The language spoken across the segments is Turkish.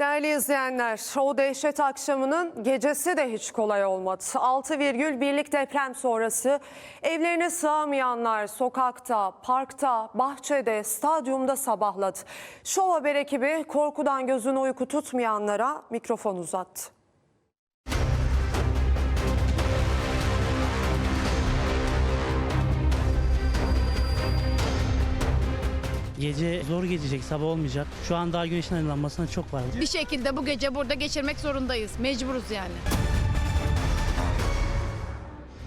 Değerli izleyenler, o dehşet akşamının gecesi de hiç kolay olmadı. 6,1'lik deprem sonrası evlerine sığamayanlar sokakta, parkta, bahçede, stadyumda sabahladı. Şov Haber ekibi korkudan gözünü uyku tutmayanlara mikrofon uzattı. Gece zor geçecek, sabah olmayacak. Şu an daha güneşin aydınlanmasına çok var. Bir şekilde bu gece burada geçirmek zorundayız. Mecburuz yani.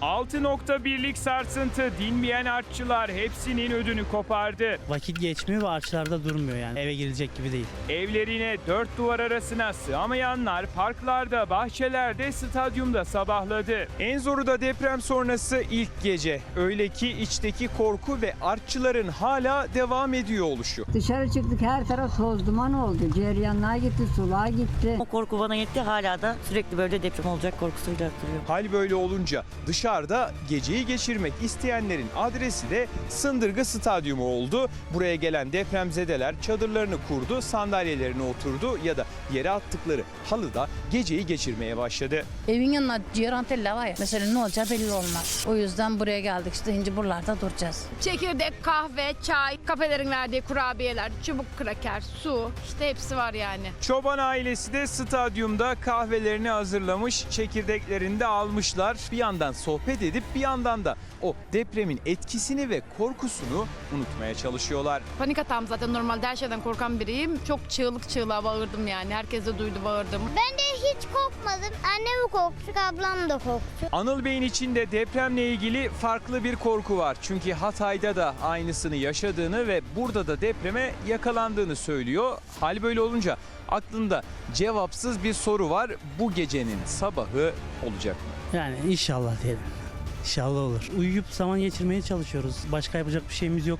6.1'lik sarsıntı dinmeyen artçılar hepsinin ödünü kopardı. Vakit geçmiyor ve ağaçlarda durmuyor yani. Eve girilecek gibi değil. Evlerine dört duvar arasına sığamayanlar parklarda, bahçelerde, stadyumda sabahladı. En zoru da deprem sonrası ilk gece. Öyle ki içteki korku ve artçıların hala devam ediyor oluşu. Dışarı çıktık her taraf toz duman oldu. Ceryanlar gitti, sular gitti. O korku bana yetti hala da sürekli böyle deprem olacak korkusuyla duruyor. Hal böyle olunca dışarıda geceyi geçirmek isteyenlerin adresi de Sındırgı Stadyumu oldu. Buraya gelen depremzedeler çadırlarını kurdu, sandalyelerine oturdu ya da yere attıkları halıda geceyi geçirmeye başladı. Evin yanına ciğer tella var ya. Mesela ne olacağı belli olmaz. O yüzden buraya geldik işte ince buralarda duracağız. Çekirdek, kahve, çay, kafelerin verdiği kurabiyeler, çubuk kraker, su işte hepsi var yani. Çoban ailesi de stadyumda kahvelerini hazırlamış, çekirdeklerini de almışlar. Bir yandan sohbet edip bir yandan da o depremin etkisini ve korkusunu unutmaya çalışıyorlar. Panik atağım zaten normalde her şeyden korkan biriyim. Çok çığlık çığlığa bağırdım yani. Herkes de duydu bağırdım. Ben de hiç korkmadım. Annem korktu, ablam da korktu. Anıl Bey'in içinde depremle ilgili farklı bir korku var. Çünkü Hatay'da da aynısını yaşadığını ve burada da depreme yakalandığını söylüyor. Hal böyle olunca aklında cevapsız bir soru var. Bu gecenin sabahı olacak mı? Yani inşallah diyelim. İnşallah olur. Uyuyup zaman geçirmeye çalışıyoruz. Başka yapacak bir şeyimiz yok.